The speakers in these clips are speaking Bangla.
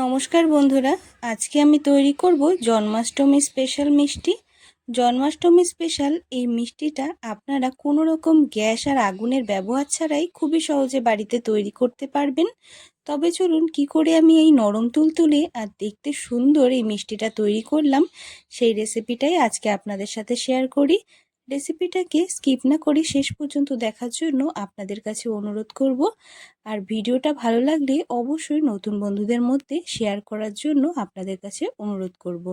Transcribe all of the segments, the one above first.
নমস্কার বন্ধুরা, আজকে আমি তৈরি করব জন্মাষ্টমী স্পেশাল মিষ্টি। জন্মাষ্টমী স্পেশাল এই মিষ্টিটা আপনারা কোনো রকম গ্যাস আর আগুনের ব্যবহার ছাড়াই খুবই সহজে বাড়িতে তৈরি করতে পারবেন। তবে চলুন কি করে আমি এই নরম তুলতুলে আর দেখতে সুন্দর এই মিষ্টিটা তৈরি করলাম, সেই রেসিপিটাই আজকে আপনাদের সাথে শেয়ার করি। রেসিপিটাকে স্কিপ না করে শেষ পর্যন্ত দেখার জন্য আপনাদের কাছে অনুরোধ করব। আর ভিডিওটা ভালো লাগলে অবশ্যই নতুন বন্ধুদের মধ্যে শেয়ার করার জন্য আপনাদের কাছে অনুরোধ করব।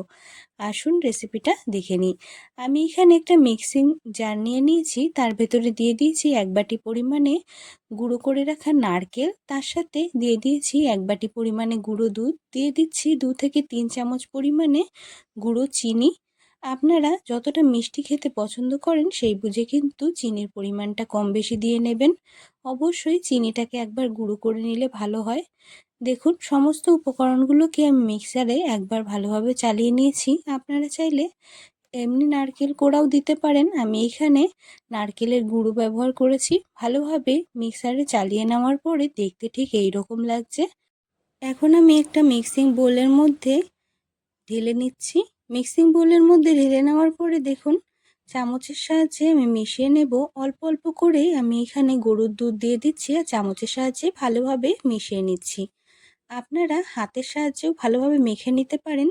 আসুন রেসিপিটা দেখে নিই। আমি এখানে একটা মিক্সিং জার নিয়ে নিয়েছি। তার ভেতরে দিয়ে দিয়েছি এক বাটি পরিমাণে গুঁড়ো করে রাখা নারকেল। তার সাথে দিয়ে দিয়েছি এক বাটি পরিমাণে গুঁড়ো দুধ। দিয়ে দিচ্ছি দু থেকে তিন চামচ পরিমাণে গুঁড়ো চিনি। আপনারা যতটা মিষ্টি খেতে পছন্দ করেন, সেই বুঝে কিন্তু চিনির পরিমাণটা কম বেশি দিয়ে নেবেন। অবশ্যই চিনিটাকে একবার গুঁড়ো করে নিলে ভালো হয়। দেখুন, সমস্ত উপকরণগুলোকে আমি মিক্সারে একবার ভালোভাবে চালিয়ে নিয়েছি। আপনারা চাইলে এমনি নারকেল কোড়াও দিতে পারেন। আমি এখানে নারকেলের গুঁড়ো ব্যবহার করেছি। ভালোভাবে মিক্সারে চালিয়ে নেওয়ার পরে দেখতে ঠিক এই রকম লাগছে। এখন আমি একটা মিক্সিং বোলের মধ্যে ঢেলে নিচ্ছি। মিক্সিং বোলের মধ্যে ঢেলে নেওয়ার পরে দেখুন, চামচের সাহায্যে আমি মিশিয়ে নেব। অল্প অল্প করে আমি এখানে গরুর দুধ দিয়ে দিচ্ছি আর চামচের সাহায্যে ভালোভাবে মিশিয়ে নিচ্ছি। আপনারা হাতের সাহায্যেও ভালোভাবে মেখে নিতে পারেন।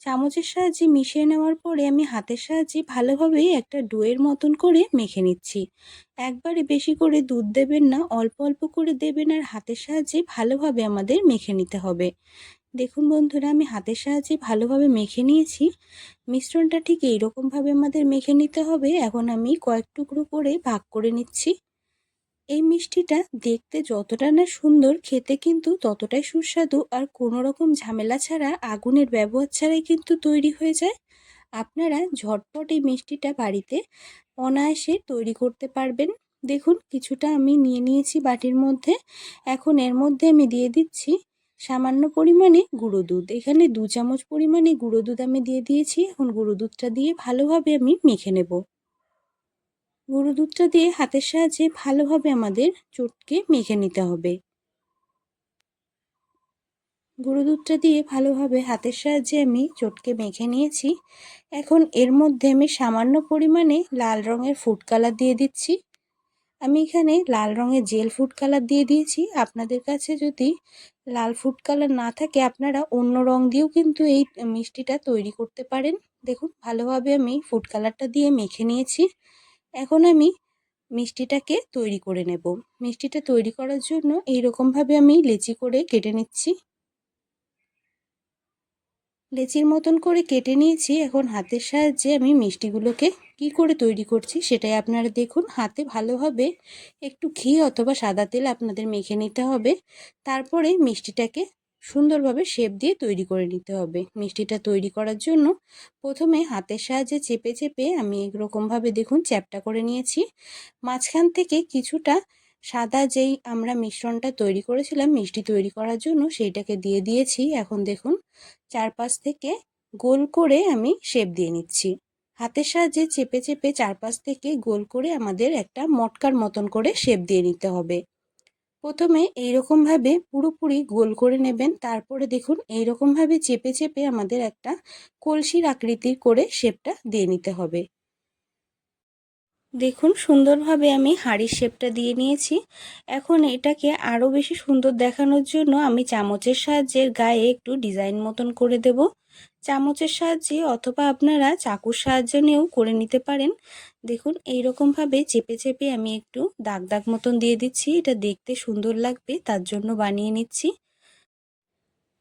চামচের সাহায্যে মিশিয়ে নেওয়ার পরে আমি হাতের সাহায্যে ভালোভাবে একটা ডোয়ের মতন করে মেখে নিচ্ছি। একবারে বেশি করে দুধ দেবেন না, অল্প অল্প করে দেবেন আর হাতের সাহায্যে ভালোভাবে আমাদের মেখে নিতে হবে। দেখুন বন্ধুরা, আমি হাতের সাহায্যে ভালোভাবে মেখে নিয়েছি। মিশ্রণটা ঠিক এইরকমভাবে আমাদের মেখে নিতে হবে। এখন আমি কয়েক টুকরো করে ভাগ করে নিচ্ছি। এই মিষ্টিটা দেখতে যতটা না সুন্দর, খেতে কিন্তু ততটাই সুস্বাদু আর কোনো রকম ঝামেলা ছাড়া আগুনের ব্যবহার ছাড়াই কিন্তু তৈরি হয়ে যায়। আপনারা ঝটপট এই মিষ্টিটা বাড়িতে অনায়াসে তৈরি করতে পারবেন। দেখুন, কিছুটা আমি নিয়ে নিয়েছি বাটির মধ্যে। এখন এর মধ্যে আমি দিয়ে দিচ্ছি সামান্য পরিমাণে গুঁড়ো দুধ। এখানে দু চামচ পরিমাণে গুঁড়ো দুধ আমি দিয়ে দিয়েছি। এখন গুঁড়ো দুধটা দিয়ে ভালোভাবে আমি মেখে নেব। গুঁড়ো দুধটা দিয়ে হাতের সাহায্যে ভালোভাবে আমাদের চটকে মেখে নিতে হবে। গুঁড়ো দুধটা দিয়ে ভালোভাবে হাতের সাহায্যে আমি চটকে মেখে নিয়েছি। এখন এর মধ্যে আমি সামান্য পরিমাণে লাল রঙের ফুড কালার দিয়ে দিচ্ছি। আমি এখানে লাল রঙের জেল ফুড কালার দিয়ে দিয়েছি। আপনাদের কাছে যদি লাল ফুড কালার না থাকে, আপনারা অন্য রং দিয়েও কিন্তু এই মিষ্টিটা তৈরি করতে পারেন। দেখুন, ভালোভাবে আমি ফুড কালারটা দিয়ে মেখে নিয়েছি। এখন আমি মিষ্টিটাকে তৈরি করে নেব। মিষ্টিটা তৈরি করার জন্য এইরকমভাবে আমি লেচি করে কেটে নিচ্ছি। লেচির মতন করে কেটে নিয়েছি। এখন হাতের সাহায্যে আমি মিষ্টিগুলোকে কি করে তৈরি করছি সেটাই আপনারা দেখুন। হাতে ভালোভাবে একটু ঘি অথবা সাদা তেল আপনাদের মেখে নিতে হবে। তারপরে মিষ্টিটাকে সুন্দরভাবে শেপ দিয়ে তৈরি করে নিতে হবে। মিষ্টিটা তৈরি করার জন্য প্রথমে হাতের সাহায্যে চেপে চেপে আমি এরকমভাবে দেখুন চ্যাপটা করে নিয়েছি। মাঝখান থেকে কিছুটা সাদা যেই আমরা মিশ্রণটা তৈরি করেছিলাম, মিষ্টি তৈরি করার জন্য সেইটাকে দিয়ে দিয়েছি। এখন দেখুন, চারপাশ থেকে গোল করে আমি শেপ দিয়ে নিচ্ছি। হাতের সাহায্যে চেপে চেপে চারপাশ থেকে গোল করে আমাদের একটা মটকার মতন করে শেপ দিয়ে নিতে হবে। প্রথমে এইরকমভাবে পুরোপুরি গোল করে নেবেন। তারপরে দেখুন, এইরকমভাবে চেপে চেপে আমাদের একটা কলসির আকৃতির করে শেপটা দিয়ে নিতে হবে। দেখুন, সুন্দরভাবে আমি হাঁড়ির শেপটা দিয়ে নিয়েছি। এখন এটাকে আরও বেশি সুন্দর দেখানোর জন্য আমি চামচের সাহায্যে গায়ে একটু ডিজাইন মতন করে দেব। চামচের সাহায্যে অথবা আপনারা চাকুর সাহায্য নিয়েও করে নিতে পারেন। দেখুন এই ভাবে চেপে চেপে আমি একটু দাগ দাগ মতন দিয়ে দিচ্ছি। এটা দেখতে সুন্দর লাগবে, তার জন্য বানিয়ে নিচ্ছি।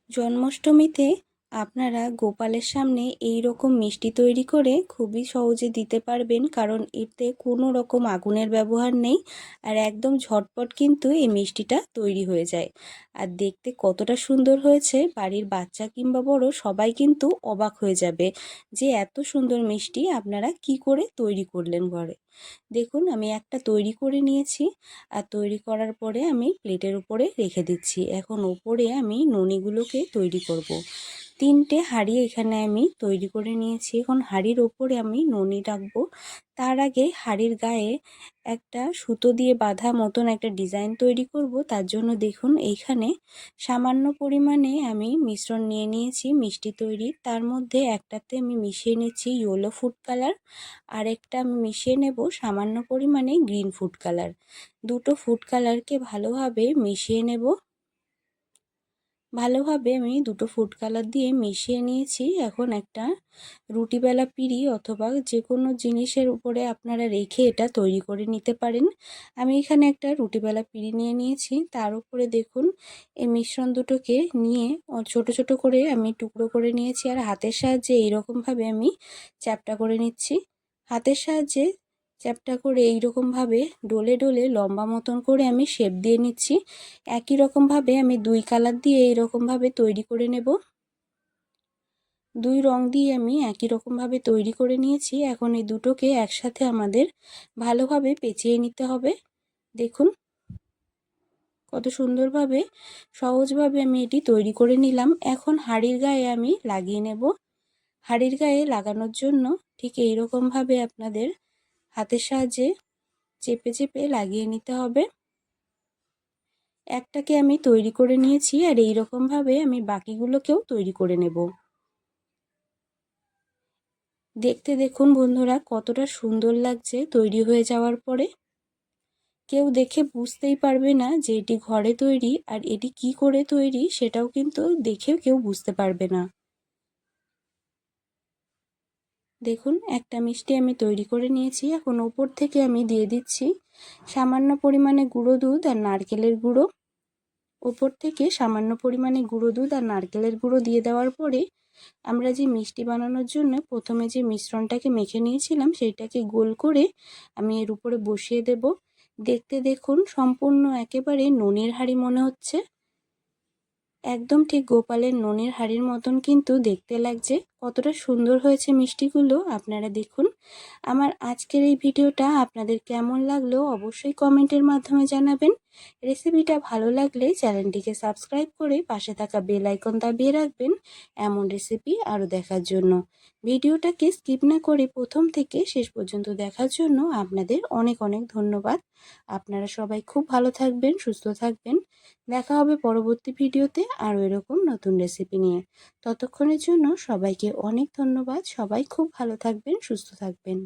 জন্মাষ্টমীতে আপনারা গোপালের সামনে এই রকম মিষ্টি তৈরি করে খুবই সহজে দিতে পারবেন, কারণ এতে কোনো রকম আগুনের ব্যবহার নেই আর একদম ঝটপট কিন্তু এই মিষ্টিটা তৈরি হয়ে যায়। আর দেখতে কতটা সুন্দর হয়েছে, বাড়ির বাচ্চা কিংবা বড় সবাই কিন্তু অবাক হয়ে যাবে যে এত সুন্দর মিষ্টি আপনারা কি করে তৈরি করলেন ঘরে। দেখুন, আমি একটা তৈরি করে নিয়েছি আর তৈরি করার পরে আমি প্লেটের উপরে রেখে দিচ্ছি। এখন ওপরে আমি ননিগুলোকে তৈরি করব। তিনটে হাঁড়ি এখানে আমি তৈরি করে নিয়েছি। এখন হাঁড়ির ওপরে আমি ননি রাখব। তার আগে হাঁড়ির গায়ে একটা সুতো দিয়ে বাঁধা মতন একটা ডিজাইন তৈরি করব। তার জন্য দেখুন এইখানে সামান্য পরিমাণে আমি মিশ্রণ নিয়ে নিয়েছি মিষ্টি তৈরি। তার মধ্যে একটাতে আমি মিশিয়ে নিচ্ছি ইয়েলো ফুড কালার। আর একটা আমি মিশিয়ে নেব সামান্য পরিমাণে গ্রিন ফুড কালার। দুটো ফুড কালারকে ভালোভাবে মিশিয়ে নেব। ভালোভাবে আমি দুটো ফুড কালার দিয়ে মিশিয়ে নিয়েছি। এখন একটা রুটিবেলা পিড়ি অথবা যে কোনো জিনিসের উপরে আপনারা রেখে এটা তৈরি করে নিতে পারেন। আমি এখানে একটা রুটিবেলা পিড়ি নিয়ে নিয়েছি। তার উপরে দেখুন, এই মিশ্রণ দুটোকে নিয়ে ছোট ছোট করে আমি টুকরো করে নিয়েছি। আর হাতের সাহায্যে এইরকমভাবে আমি চ্যাপটা করে নিচ্ছি। হাতের সাহায্যে চ্যাপটা করে এইরকমভাবে ডলে ডলে লম্বা মতন করে আমি শেপ দিয়ে নিচ্ছি। একই রকমভাবে আমি দুই কালার দিয়ে এইরকমভাবে তৈরি করে নেব। দুই রং দিয়ে আমি একই রকমভাবে তৈরি করে নিয়েছি। এখন এই দুটোকে একসাথে আমাদের ভালোভাবে পেঁচিয়ে নিতে হবে। দেখুন, কত সুন্দরভাবে, সহজভাবে আমি এটি তৈরি করে নিলাম। এখন হাড়ির গায়ে আমি লাগিয়ে নেব। হাড়ির গায়ে লাগানোর জন্য ঠিক এইরকমভাবে আপনাদের হাতের সাহায্যে চেপে চেপে লাগিয়ে নিতে হবে। একটাকে আমি তৈরি করে নিয়েছি আর এই রকমভাবে আমি বাকিগুলোকেও তৈরি করে নেব। দেখতে দেখুন বন্ধুরা, কতটা সুন্দর লাগছে তৈরি হয়ে যাওয়ার পরে। কেউ দেখে বুঝতেই পারবে না যে এটি ঘরে তৈরি আর এটি কি করে তৈরি সেটাও কিন্তু দেখেও কেউ বুঝতে পারবে না। দেখুন, একটা মিষ্টি আমি তৈরি করে নিয়েছি। এখন ওপর থেকে আমি দিয়ে দিচ্ছি সামান্য পরিমাণে গুঁড়ো দুধ আর নারকেলের গুঁড়ো। ওপর থেকে সামান্য পরিমাণে গুঁড়ো দুধ আর নারকেলের গুঁড়ো দিয়ে দেওয়ার পরে আমরা যে মিষ্টি বানানোর জন্য প্রথমে যে মিশ্রণটাকে মেখে নিয়েছিলাম সেইটাকে গোল করে আমি এর উপরে বসিয়ে দেব। দেখতে দেখুন, সম্পূর্ণ একেবারে ননির হাড়ি মনে হচ্ছে। একদম ঠিক গোপালের ননির হাড়ির মতন কিন্তু দেখতে লাগছে। কতটা সুন্দর হয়েছে মিষ্টিগুলো আপনারা দেখুন। আমার আজকের এই ভিডিওটা আপনাদের কেমন লাগল অবশ্যই কমেন্টের মাধ্যমে জানাবেন। রেসিপিটা ভালো লাগলে চ্যানেলটিকে সাবস্ক্রাইব করে পাশে থাকা বেল আইকন দাবিয়ে রাখবেন এমন রেসিপি আরও দেখার জন্য। ভিডিওটাকে স্কিপ না করে প্রথম থেকে শেষ পর্যন্ত দেখার জন্য আপনাদের অনেক অনেক ধন্যবাদ। আপনারা সবাই খুব ভালো থাকবেন, সুস্থ থাকবেন। দেখা হবে পরবর্তী ভিডিওতে আরও এরকম নতুন রেসিপি নিয়ে। ততক্ষণের জন্য সবাইকে অনেক ধন্যবাদ। সবাই খুব ভালো থাকবেন সুস্থ থাকবেন।